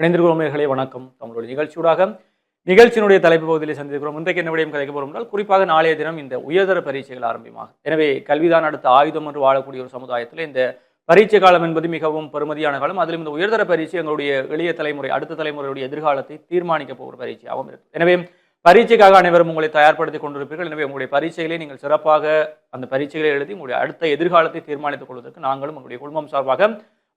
இணைந்திருக்கிறோம் வணக்கம். தமிழோட நிகழ்ச்சியூடாக நிகழ்ச்சியினுடைய தலைப்பு பகுதியில் சந்திக்கிறோம் இன்றைக்கு என்ன விடயம் கதைக்க என்றால் குறிப்பாக நாளைய தினம் இந்த உயர்தர பரீட்சைகள் ஆரம்பமாகும் எனவே கல்விதான் அடுத்த ஆயுதம் என்று வாழக்கூடிய ஒரு சமுதாயத்தில் இந்த பரீட்சை காலம் என்பது மிகவும் பெருமதியான காலம். அதிலும் இந்த உயர்தர பரீட்சை எங்களுடைய எளிய தலைமுறை அடுத்த தலைமுறையுடைய எதிர்காலத்தை தீர்மானிக்க போகிற பரீட்சையாகவும் இருக்கும் எனவே பரீட்சைக்காக அனைவரும் உங்களை தயார்படுத்திக் கொண்டிருப்பீர்கள். எனவே உங்களுடைய பரீட்சைகளை நீங்கள் சிறப்பாக அந்த பரீட்சைகளை எழுதி உங்களுடைய அடுத்த எதிர்காலத்தை தீர்மானித்துக் கொள்வதற்கு நாங்களும் உங்களுடைய குடும்பம் சார்பாக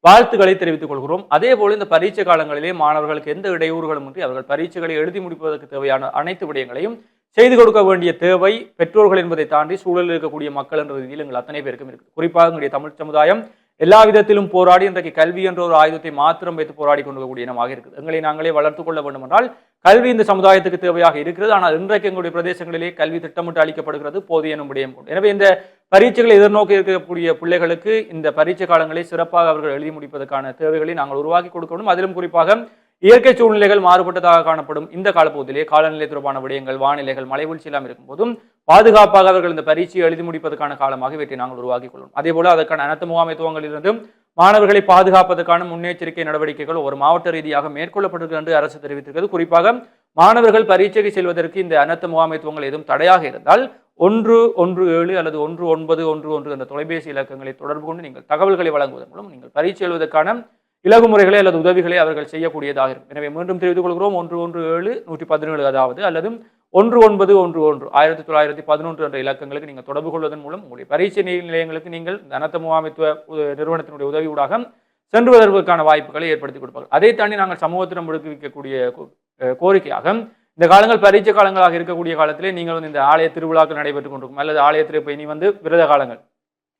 வாழ்த்துக்களை தெரிவித்துக் கொள்கிறோம். அதே போல இந்த பரீட்சை காலங்களிலே மாணவர்களுக்கு எந்த இடையூறுகளும் இன்றி அவர்கள் பரீட்சைகளை எழுதி முடிப்பதற்கு தேவையான அனைத்து விடயங்களையும் செய்து கொடுக்க வேண்டிய தேவை பெற்றோர்கள் என்பதை தாண்டி சூழலில் இருக்கக்கூடிய மக்கள் என்ற ரீதியில் எங்கள் அத்தனை பேருக்கும் இருக்குது. குறிப்பாக எங்களுடைய தமிழ் சமுதாயம் எல்லா விதத்திலும் போராடி இன்றைக்கு கல்வி என்ற ஒரு ஆயுதத்தை மாத்திரம் வைத்து போராடி கொண்டு இனமாக இருக்குது. எங்களை நாங்களே வளர்த்து கொள்ள வேண்டும் என்றால் கல்வி இந்த சமுதாயத்துக்கு தேவையாக இருக்கிறது. ஆனால் இன்றைக்கு எங்களுடைய பிரதேசங்களிலே கல்வி திட்டமிட்டு அளிக்கப்படுகிறது போதிய நம்முடைய எனவே இந்த பரீட்சைகளை எதிர்நோக்கி இருக்கக்கூடிய பிள்ளைகளுக்கு இந்த பரீட்சை காலங்களை சிறப்பாக அவர்கள் எழுதி முடிப்பதற்கான தேவைகளை நாங்கள் உருவாக்கி கொடுக்கணும். அதிலும் குறிப்பாக இயற்கை சூழ்நிலைகள் மாறுபட்டதாக காணப்படும் இந்த காலப்பகுதியிலே காலநிலை தொடர்பான விடயங்கள் வானிலைகள் மலை வீழ்ச்சி எல்லாம் இருக்கும்போதும் பாதுகாப்பாக அவர்கள் இந்த பரீட்சையை எழுதி முடிப்பதற்கான காலமாக இவற்றை நாங்கள் உருவாக்கி கொள்ளும் அதே போல அதற்கான அனைத்து முகாமைத்துவங்களிலிருந்தும் மாணவர்களை பாதுகாப்பதற்கான முன்னெச்சரிக்கை நடவடிக்கைகள் ஒரு மாவட்ட ரீதியாக மேற்கொள்ளப்பட்டிருக்கிறது என்று அரசு தெரிவித்திருக்கிறது. குறிப்பாக மாணவர்கள் பரீட்சைக்கு செல்வதற்கு இந்த அனைத்து முகாமைத்துவங்கள் எதுவும் தடையாக இருந்தால் ஒன்று ஒன்று ஏழு அல்லது ஒன்று ஒன்பது ஒன்று ஒன்று என்ற தொலைபேசி இலக்கங்களை தொடர்பு கொண்டு நீங்கள் தகவல்களை வழங்குவதன் மூலம் நீங்கள் பரீட்சை எழுவதற்கான இலகுமுறைகளை அல்லது உதவிகளை அவர்கள் செய்யக்கூடியதாக இருக்கும். எனவே மீண்டும் தெரிவித்துக் கொள்கிறோம். ஒன்று ஒன்று ஏழு நூற்றி பதினேழு அதாவது அல்லது ஒன்று ஒன்பது ஒன்று ஒன்று ஆயிரத்தி தொள்ளாயிரத்தி பதினொன்று என்ற இலக்கங்களுக்கு நீங்கள் தொடர்பு கொள்வதன் மூலம் உங்களுடைய பரீட்சை நிலையங்களுக்கு நீங்கள் தனத்த முகாமித்துவ முகாமைத்துவ உ- நிறுவனத்தினுடைய உதவியூடாக சென்று வருவதற்கான வாய்ப்புகளை ஏற்படுத்தி கொடுப்பார்கள். அதை தாண்டி நாங்கள் சமூகத்திடம் முடுக்கிவிக்கக்கூடிய கோ- கோரிக்கையாக இந்த காலங்கள் பரீட்சை காலங்களாக இருக்கக்கூடிய காலத்திலே நீங்கள் வந்து இந்த ஆலய திருவிழாக்கள் நடைபெற்றுக் கொண்டிருக்கும். அல்லது ஆலயத்தில் இப்போ இனி வந்து விரத காலங்கள்.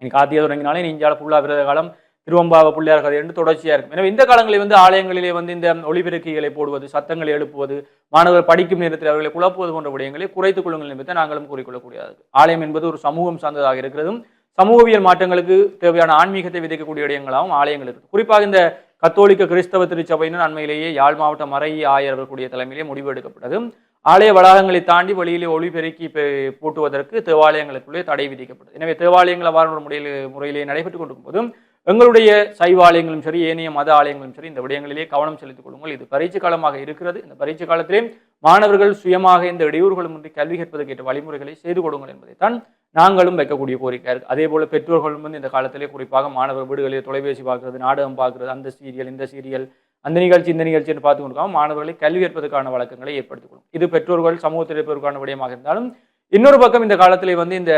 இனி கார்த்திகை தொடங்கினாலே நீ இந்தியாவில் ஃபுல்லாக விரத காலம் திருவம்பாவ பிள்ளையார் கதை என்று தொடர்ச்சியாக இருக்கும். எனவே இந்த காலங்களில் வந்து ஆலயங்களிலே வந்து இந்த ஒளிபெருக்கிகளை போடுவது சத்தங்களை எழுப்புவது மாணவர்கள் படிக்கும் நேரத்தில் அவர்களை குழப்புவது போன்ற விடயங்களை குறைத்துக் கொள்ளுங்கள் என்பதை நாங்களும் கூறிக்கொள்ளக்கூடியது ஆலயம் என்பது ஒரு சமூகம் சார்ந்ததாக இருக்கிறதும் சமூகவியல் மாற்றங்களுக்கு தேவையான ஆன்மீகத்தை விதைக்கக்கூடிய இடங்களாகவும் ஆலயங்கள் இருக்குது. குறிப்பாக இந்த கத்தோலிக்க கிறிஸ்தவ திருச்சபையினர் அண்மையிலேயே யாழ் மாவட்ட மறை ஆயர் அவர்களுடைய தலைமையிலே முடிவு எடுக்கப்பட்டது. ஆலய வளாகங்களை தாண்டி வெளியிலே ஒளிபெருக்கி பெருக்கி பூட்டுவதற்கு தேவாலயங்களுக்குள்ளே தடை விதிக்கப்பட்டது. எனவே தேவாலயங்கள் அவ்வாறு முறையில் முறையிலே நடைபெற்றுக் கொண்டிருக்கும் போதும் எங்களுடைய சைவ ஆலயங்களும் சரி ஏனைய மத ஆலயங்களும் சரி இந்த விடயங்களிலே கவனம் செலுத்திக் கொள்ளுங்கள். இது பரீட்சை காலமாக இருக்கிறது. இந்த பரீட்சை காலத்திலே மாணவர்கள் சுயமாக இந்த இடையூறுகளும் இன்றி கல்வி கற்பதற்கேற்ற வழிமுறைகளை செய்து கொடுங்கள் என்பதைத்தான் நாங்களும் வைக்கக்கூடிய கோரிக்கை இருக்குது அதே போல் பெற்றோர்களும் வந்து இந்த காலத்திலே குறிப்பாக மாணவர் வீடுகளில் தொலைபேசி பார்க்குறது நாடகம் பார்க்குறது அந்த சீரியல் இந்த சீரியல் அந்த நிகழ்ச்சி இந்த நிகழ்ச்சின்னு பார்த்து கொடுக்காம மாணவர்களை கல்வி ஏற்பதற்கான வழக்கங்களை ஏற்படுத்திக் கொள்ளும். இது பெற்றோர்கள் சமூகத்தில் இருப்பதற்கான விடயமாக இருந்தாலும் இன்னொரு பக்கம் இந்த காலத்திலே வந்து இந்த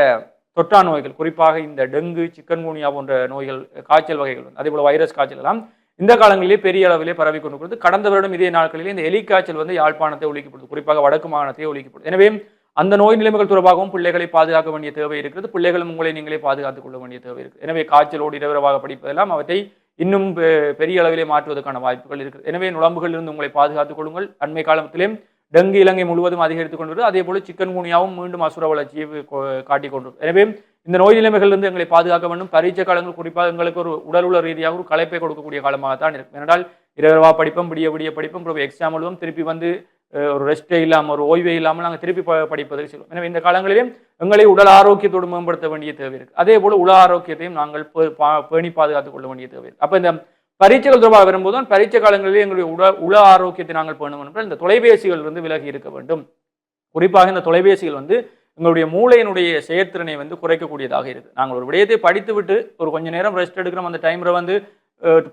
தொற்றா நோய்கள் குறிப்பாக இந்த டெங்கு சிக்கன்குனியா போன்ற நோய்கள் காய்ச்சல் வகைகள் அதே போல் வைரஸ் காய்ச்சல் எல்லாம் இந்த காலங்களிலே பெரிய அளவிலே பரவி கொண்டிருக்கிறது. கடந்த வருடம் இதே நாட்களிலே இந்த எலி காய்ச்சல் வந்து யாழ்ப்பாணத்தை ஒழிக்கப்படுது குறிப்பாக வடக்கு மாகாணத்தை ஒழிக்கப்படுது. எனவே அந்த நோய் நிலைமைகள் தொடர்பாகவும் பிள்ளைகளை பாதுகாக்க வேண்டிய தேவை இருக்கிறது. பிள்ளைகளும் உங்களை நீங்களே பாதுகாத்துக் கொள்ள வேண்டிய தேவை இருக்குது எனவே காய்ச்சலோடு இரவரவாக படிப்பதெல்லாம் அவற்றை இன்னும் பெ- பெரிய அளவிலே மாற்றுவதற்கான வாய்ப்புகள் இருக்குது. எனவே நுழம்புகளில் இருந்து உங்களை பாதுகாத்துக் கொள்ளுங்கள். அண்மை காலத்திலே டெங்கு இலங்கை முழுவதும் அதிகரித்துக் கொண்டிருக்கிறது அதே போல சிக்கன் குனியாவும் மீண்டும் அசுர வளர்ச்சியை கொ- காட்டிக் கொண்டிருக்கிறது எனவே இந்த நோய் நிலைமைகளிலிருந்து எங்களை பாதுகாக்க வேண்டும். பரீட்சை காலங்கள் குறிப்பாக எங்களுக்கு ஒரு உடல் உள்ள ரீதியாக ஒரு களைப்பை கொடுக்கக்கூடிய காலமாகத்தான் இருக்கும். ஏனென்றால் இரவா படிப்போம் விடிய விடிய படிப்போம் அப்புறம் எக்ஸாம் எழுதுவோம் திருப்பி வந்து ஒரு ரெஸ்டே இல்லாமல் ஒரு ஓய்வே இல்லாமல் நாங்கள் திருப்பி ப- படிப்பதற்கு செல்வோம் எனவே இந்த காலங்களிலே எங்களை உடல் ஆரோக்கியத்தோடு மேம்படுத்த வேண்டிய தேவை இருக்குது அதே போல் உல ஆரோக்கியத்தையும் நாங்கள் பா- பேணி பாதுகாத்துக் கொள்ள வேண்டிய தேவை இருக்குது அப்போ இந்த பரீட்சைகள் தொடர்பாக வரும்போது தான் பரீட்சை காலங்களிலே எங்களுடைய உட உள ஆரோக்கியத்தை நாங்கள் பேணணும் என்றால் இந்த தொலைபேசிகள் இருந்து விலகி இருக்க வேண்டும். குறிப்பாக இந்த தொலைபேசிகள் வந்து எங்களுடைய மூளையினுடைய செயற்திறனை வந்து குறைக்கக்கூடியதாக இருக்குது நாங்கள் ஒரு விடயத்தை படித்துவிட்டு ஒரு கொஞ்ச நேரம் ரெஸ்ட் எடுக்கிறோம். அந்த டைமில் வந்து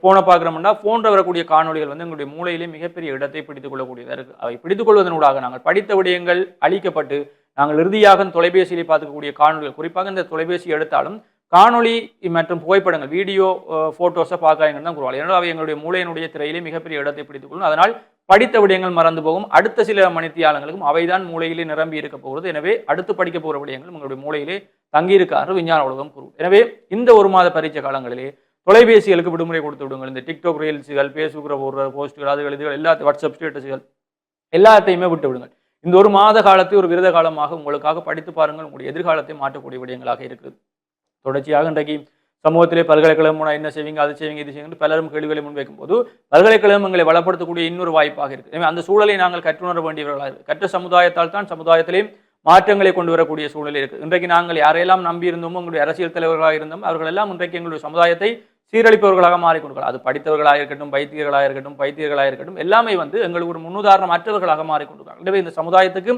ஃபோனை பார்க்குறோம்னா ஃபோனில் வரக்கூடிய காணொளிகள் வந்து எங்களுடைய மூளையிலே மிகப்பெரிய இடத்தை பிடித்துக் கொள்ளக்கூடியதாக இருக்குது அவை பிடித்துக் கொள்வதனூடாக நாங்கள் படித்த விடயங்கள் அழிக்கப்பட்டு நாங்கள் இறுதியாக தொலைபேசியிலே பார்க்கக்கூடிய காணொலிகள் குறிப்பாக இந்த தொலைபேசி எடுத்தாலும் காணொளி மற்றும் புகைப்படங்கள் வீடியோ ஃபோட்டோஸை பார்க்காங்கன்னு தான் கூறுவாங்க ஏன்னா அவை எங்களுடைய மூளையினுடைய திரையிலே மிகப்பெரிய இடத்தை பிடித்துக் கொள்ளும் அதனால் படித்த விடயங்கள் மறந்து போகும். அடுத்த சில மணித்தியாலங்களுக்கும் அவைதான் மூளையிலே நிரம்பி இருக்க போகிறது. எனவே அடுத்து படிக்க போகிற விடயங்கள் உங்களுடைய மூளையிலே தங்கியிருக்காரு விஞ்ஞான உலகம் கூறும். எனவே இந்த ஒரு மாத பரீட்சை காலங்களிலே தொலைபேசிகளுக்கு விடுமுறை கொடுத்து விடுங்கள். இந்த டிக்டாக் ரீல்ஸுகள் ஃபேஸ்புக்கில் போடுற போஸ்ட்டுகள் அதுகள் இதுகள் எல்லாத்தையும் வாட்ஸ்அப் ஸ்டேட்டஸுகள் எல்லாத்தையுமே விட்டு விடுங்கள். இந்த ஒரு மாத காலத்தை ஒரு விரத காலமாக உங்களுக்காக படித்து பாருங்கள். உங்களுடைய எதிர்காலத்தை மாற்றக்கூடிய விடயங்களாக இருக்குது. தொடர்ச்சியாக இன்றைக்கு சமூகத்திலே பல்கலைக்கழகம் என்ன செய்வீங்க அது செய்வீங்க இது செய்வீங்க பலரும் கேள்விகளை முன்வைக்கும் போது பல்கலைக்கழகம் எங்களை வளப்படுத்தக்கூடிய இன்னொரு வாய்ப்பாக இருக்குது. எனவே அந்த சூழலை நாங்கள் கற்றுணர வேண்டியவர்களாக இருக்குது கற்ற சமுதாயத்தால் தான் சமுதாயத்திலே மாற்றங்களை கொண்டு வரக்கூடிய சூழல் இருக்குது. இன்றைக்கு நாங்கள் யாரையெல்லாம் நம்பி இருந்தோமோ உங்களுடைய அரசியல் தலைவர்களாக இருந்தோம் அவர்கள் எல்லாம் இன்றைக்கு எங்களுடைய சமுதாயத்தை சீரழிப்பவர்களாக மாறிக்கொண்டிருக்கலாம் அது படித்தவர்களாக இருக்கட்டும் பைத்தியர்களாக இருக்கட்டும் பைத்தியர்களாக இருக்கட்டும் எல்லாமே வந்து எங்களுக்கு ஒரு முன்னுதாரணம் அற்றவர்களாக மாறிக்கொண்டிருக்காங்க எனவே இந்த சமுதாயத்துக்கு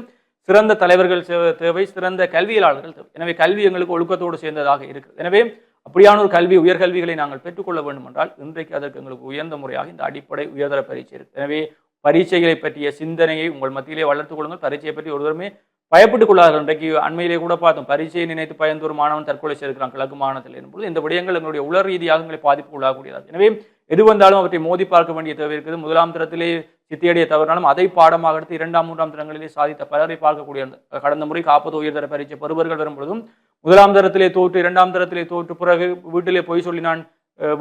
சிறந்த தலைவர்கள் தேவை சிறந்த கல்வியாளர்கள் தேவை. எனவே கல்வி எங்களுக்கு ஒழுக்கத்தோடு சேர்ந்ததாக இருக்குது. எனவே அப்படியான ஒரு கல்வி உயர்கல்விகளை நாங்கள் பெற்றுக்கொள்ள வேண்டும் என்றால் இன்றைக்கு அதற்கு எங்களுக்கு உயர்ந்த முறையாக இந்த அடிப்படை உயர்தர பரீட்சை இருக்கு எனவே பரீட்சைகளை பற்றிய சிந்தனையை உங்கள் மத்தியிலே வளர்த்துக் கொள்ளுங்கள். பரீட்சையை பற்றி ஒருவருமே பயப்பட்டுக் கொள்ளார்கள் இன்றைக்கு அண்மையிலே கூட பார்த்தோம் பரீட்சையை நினைத்து பயந்து ஒரு மாணவன் தற்கொலை செய்திருக்கிறான் கிழக்கு மாநிலத்தில் என்பது இந்த விடயங்கள் எங்களுடைய உலர் ரீதியாக எங்களை பாதிப்பு உள்ளாகக்கூடியதாக எனவே எது வந்தாலும் அவற்றை மோதி பார்க்க வேண்டிய தேவை இருக்குது. முதலாம் தரத்திலே சித்தியடைய தவறினாலும் அதை பாடமாக எடுத்து இரண்டாம் மூன்றாம் தரங்களிலே சாதித்த பலரை பார்க்கக்கூடிய கடந்த முறை காப்பது உயர்தர பரீட்சை பெறுவர்கள் வரும்பொழுதும் முதலாம் தரத்திலே தோற்று இரண்டாம் தரத்திலே தோற்று பிறகு வீட்டிலே போய் சொல்லி நான்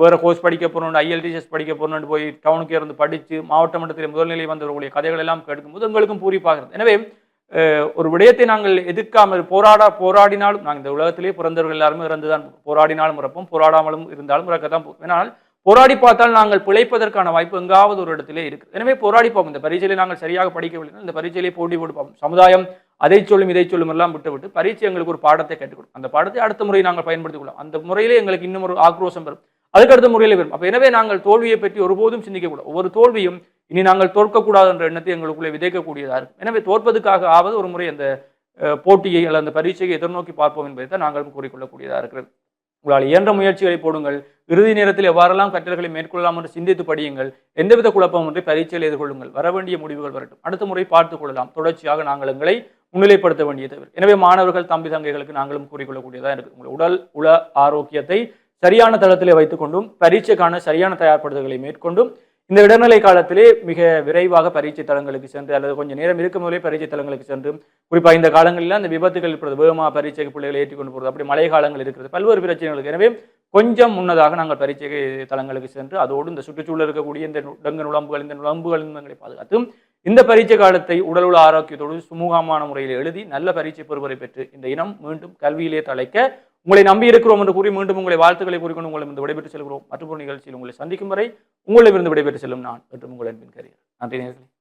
வேற கோர்ஸ் படிக்க போறோம் ஐஎல்டிஎஸ் படிக்க போறோம்னு போய் டவுனுக்கு இருந்து படித்து மாவட்ட மட்டத்தில் முதல்நிலை வந்தவர்களுடைய கதைகள் எல்லாம் கேட்கும்போது எங்களுக்கும் பூரிப்பாகிறது. எனவே ஒரு விடயத்தை நாங்கள் எதிர்க்காமல் போராட போராடினாலும் நாங்கள் இந்த உலகத்திலே பிறந்தவர்கள் எல்லாருமே இறந்துதான் போராடினாலும் இறப்போம் போராடாமலும் இருந்தாலும் இறக்கத்தான் போகும் போராடி பார்த்தால் நாங்கள் பிழைப்பதற்கான வாய்ப்பு எங்காவது ஒரு இடத்திலே இருக்கு எனவே போராடி பார்ப்போம். இந்த பரீட்சையில நாங்கள் சரியாக படிக்கவில்லை. இந்த பரீட்சையிலே போட்டி போட்டு பார்ப்போம். சமுதாயம் அதை சொல்லும் இதை சொல்லும் எல்லாம் விட்டுவிட்டு பரீட்சை எங்களுக்கு ஒரு பாடத்தை கற்றுக் கொடுக்கும் அந்த பாடத்தை அடுத்த முறை நாங்கள் பயன்படுத்திக் கொள்ளலாம். அந்த முறையிலே எங்களுக்கு இன்னும் ஒரு ஆக்ரோஷம் வரும். அதுக்கு அடுத்த வரும். அப்போ எனவே நாங்கள் தோல்வியை பற்றி ஒருபோதும் சிந்திக்கக்கூடாது. ஒவ்வொரு தோல்வியும் இனி நாங்கள் தோற்கக்கூடாது என்ற எண்ணத்தை எங்களுக்குள்ளே விதைக்கக்கூடியதாக இருக்கும். எனவே தோற்பதுக்காக ஆவது ஒரு முறை அந்த போட்டியை அல்லது அந்த பரீட்சையை எதிர்நோக்கி பார்ப்போம் என்பதை தான் நாங்கள் கூறிக்கொள்ளக்கூடியதாக இருக்கிறது. உங்களால் இயன்ற முயற்சிகளை போடுங்கள். இறுதி நேரத்தில் எவ்வாறெல்லாம் கற்றல்களை மேற்கொள்ளலாம் என்று சிந்தித்து படியுங்கள். எந்தவித குழப்பமின்றி பரீட்சையில் எதிர்கொள்ளுங்கள். வர வேண்டிய முடிவுகள் வரட்டும். அடுத்த முறை பார்த்துக் கொள்ளலாம். தொடர்ச்சியாக நாங்கள் எங்களை முன்னிலைப்படுத்த வேண்டியது. எனவே மாணவர்கள் தம்பி தங்கைகளுக்கு நாங்களும் கூறிக்கொள்ளக்கூடியதாக இருக்குது உங்கள் உடல் உள ஆரோக்கியத்தை சரியான தளத்திலே வைத்துக்கொண்டும் பரீட்சைக்கான சரியான தயார்படுத்தல்களை மேற்கொண்டும் இந்த இடைநிலை காலத்திலே மிக விரைவாக பரீட்சை தளங்களுக்கு சென்று அல்லது கொஞ்சம் நேரம் இருக்கும் போதே பரீட்சை தளங்களுக்கு சென்று குறிப்பாக இந்த காலங்களில் அந்த விபத்துகள் இருக்கிறது வேகமாக பரீட்சைக்கு பிள்ளைகளை ஏற்றி கொண்டு போகிறது அப்படி மழை காலங்கள் இருக்கிறது பல்வேறு பிரச்சனைகளுக்கு. எனவே கொஞ்சம் முன்னதாக நாங்கள் பரீட்சை தளங்களுக்கு சென்று அதோடு இந்த சுற்றுச்சூழல் இருக்கக்கூடிய இந்த நு- டங்கு நுழம்புகள் இந்த நுழம்புகள் பாதுகாத்து இந்த பரீட்சை காலத்தை உடலுள்ள ஆரோக்கியத்தோடு சுமூகமான முறையில் எழுதி நல்ல பரீட்சை பெறுவரை பெற்று இந்த இனம் மீண்டும் கல்வியிலே தலைக்க உங்களை நம்பி இருக்கிறோம் என்று கூறி மீண்டும் உங்களை வாழ்த்துக்களை கூறிக்கொண்டு உங்களை இந்த விடைபெற்று செல்கிறோம். மற்றும் நிகழ்ச்சியில் உங்களை சந்திக்கும் வரை உங்களிடமிருந்து விடைபெற்று செல்லும் நான். மற்றும் உங்கள் அன்பின் கரியர். நன்றி நேர்களை.